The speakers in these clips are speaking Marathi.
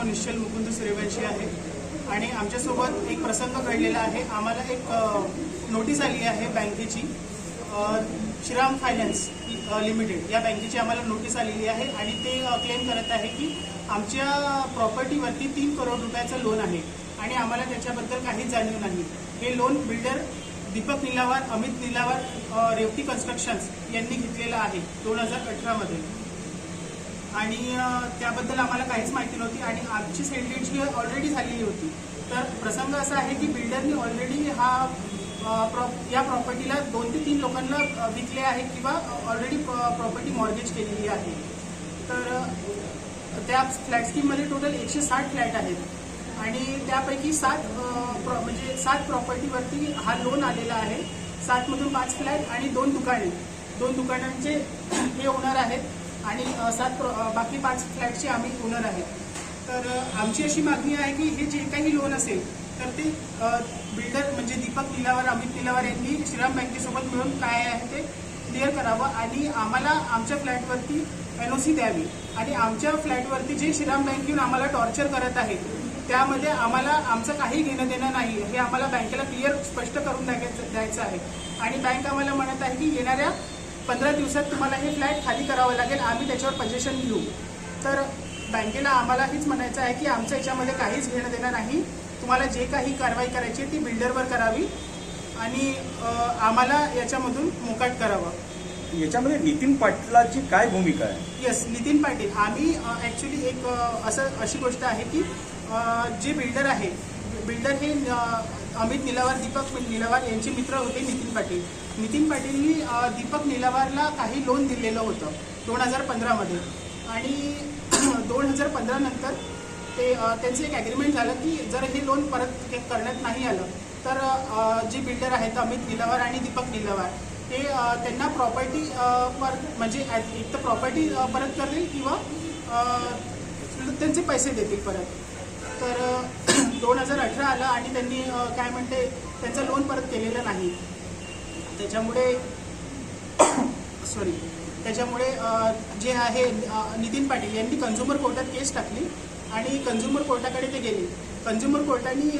नाव निश्चल मुकुंद सूर्यवंशी आहे. आणि आमच्यासोबत एक प्रसंग घडलेला आहे. आम्हाला एक नोटीस आली आहे बँकेची. श्रीराम फायनान्स लिमिटेड या बँकेची आम्हाला नोटीस आलेली आहे. आणि ते क्लेम करत आहे की आमच्या प्रॉपर्टीवरती तीन करोड रुपयाचं लोन आहे. आणि आम्हाला त्याच्याबद्दल काहीच जाणीव नाही. हे loan builder Deepak Nilawar Amit Nilawar Revati constructions यांनी घेतलेलं आहे दोन हजार अठरामध्ये. आणि त्याबद्दल आम्हाला काहीच माहिती नव्हती आणि आमची सेंटेन्सची ऑलरेडी झालेली होती. तर प्रसंग असा आहे की बिल्डरनी ऑलरेडी हा प्रॉप या प्रॉपर्टीला दोन ते तीन लोकांना विकले आहे किंवा ऑलरेडी प्रॉपर्टी मॉर्गेज केलेली आहे. तर त्या फ्लॅट स्कीममध्ये टोटल एकशे साठ फ्लॅट आहेत. आणि त्यापैकी सात प्रॉ- म्हणजे सात प्रॉपर्टीवरती हा लोन आलेला आहे. सातमधून पाच फ्लॅट आणि दोन दुकाने. दोन दुकानांचे हे होणार आहेत. आणि सात प्र- बाकी पाच फ्लॅटचे आम्ही ओनर आहेत. तर आमची अशी मागणी आहे की हे जे काही लोन असेल तर ते बिल्डर म्हणजे दीपक निलावर अमित निलावर यांनी श्रीराम बँकेसोबत मिळून काय आहे ते क्लिअर करावं आणि आम्हाला आमच्या फ्लॅटवरती एन ओ सी द्यावी. आणि आमच्या फ्लॅटवरती जे श्रीराम बँक येऊन आम्हाला टॉर्चर करत आहे त्यामध्ये आम्हाला आमचं काही घेणं देणं नाही हे आम्हाला बँकेला क्लिअर स्पष्ट करून द्यायचं द्यायचं आहे. आणि बँक आम्हाला म्हणत आहे की येणाऱ्या पंधरा दिवसात तुम्हाला हे फ्लॅट खाली करावं लागेल आम्ही त्याच्यावर पजेशन घेऊ. तर बँकेला आम्हाला हेच म्हणायचं आहे की आमच्या याच्यामध्ये काहीच घेणं देणं नाही. तुम्हाला जे काही कारवाई करायची आहे ती बिल्डरवर करावी आणि आम्हाला याच्यामधून मोकाट करावं. याच्यामध्ये नितीन पाटलाची काय भूमिका आहे? येस नितीन पाटील. आम्ही ॲक्च्युली एक असं अशी गोष्ट आहे की जे बिल्डर आहे बिल्डर हे अमित निलावार दीपक निलावार यांचे मित्र होते नितीन पाटील. नितीन पाटीलनी दीपक निलावारला काही लोन दिलेलं होतं दोन हजार पंधरामध्ये. आणि दोन हजार पंधरानंतर ते त्यांचं एक ॲग्रीमेंट झालं की जर हे लोन परत करण्यात नाही आलं तर जे बिल्डर आहेत अमित निलावार आणि दीपक निलावार ते त्यांना प्रॉपर्टी पर म्हणजे ॲट- एक तर प्रॉपर्टी परत करतील किंवा त्यांचे पैसे देतील परत. तर दोन हजार अठरा आलं आणि त्यांनी काय म्हणते त्यांचं लोन परत केलेलं नाही. त्याच्यामुळे सॉरी त्याच्यामुळे जे आहे नितीन पाटील यांनी कन्झ्युमर कोर्टात केस टाकली आणि कन्झ्युमर कोर्टाकडे ते गेले. कन्झ्युमर कोर्टाने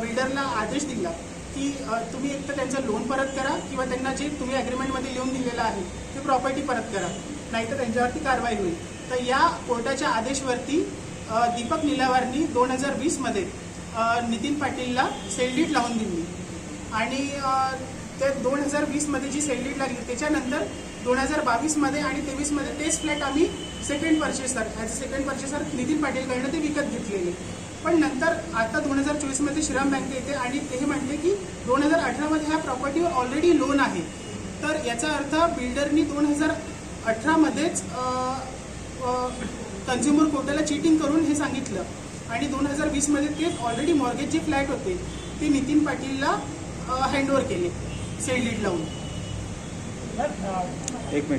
बिल्डरला आदेश दिला की तुम्ही एक तर त्यांचं लोन परत करा किंवा त्यांना जे तुम्ही ॲग्रीमेंटमध्ये लिहून दिलेलं आहे ते प्रॉपर्टी परत करा. नाहीतर त्यांच्यावरती कारवाई होईल. तर या कोर्टाच्या आदेशवरती दीपक निलावारनी दोन हजार वीसमध्ये नितीन पाटीलला सेलडीट लावून दिली. आणि ते दोन हजार वीसमध्ये जी सेलडीट लागली त्याच्यानंतर दोन हजार बावीसमध्ये आणि तेवीसमध्ये तेच फ्लॅट आम्ही second purchaser as a second purchaser Nitin पाटीलकडनं ते विकत घेतलेले. पण नंतर आता दोन हजार चोवीसमध्ये श्रीराम बँक येते आणि ते म्हणते की दोन हजार अठरामध्ये ह्या प्रॉपर्टीवर ऑलरेडी लोन आहे. तर याचा अर्थ बिल्डरनी दोन हजार अठरामध्येच कन्झ्युमर कोर्टाला चिटिंग करून हे सांगितलं. आणि दोन हजार वीसमध्ये तेच ऑलरेडी मॉर्गेज जे फ्लॅट होते ते नितीन पाटीलला हँडओव्हर केले सेल लीड लावून. एक मिनिट.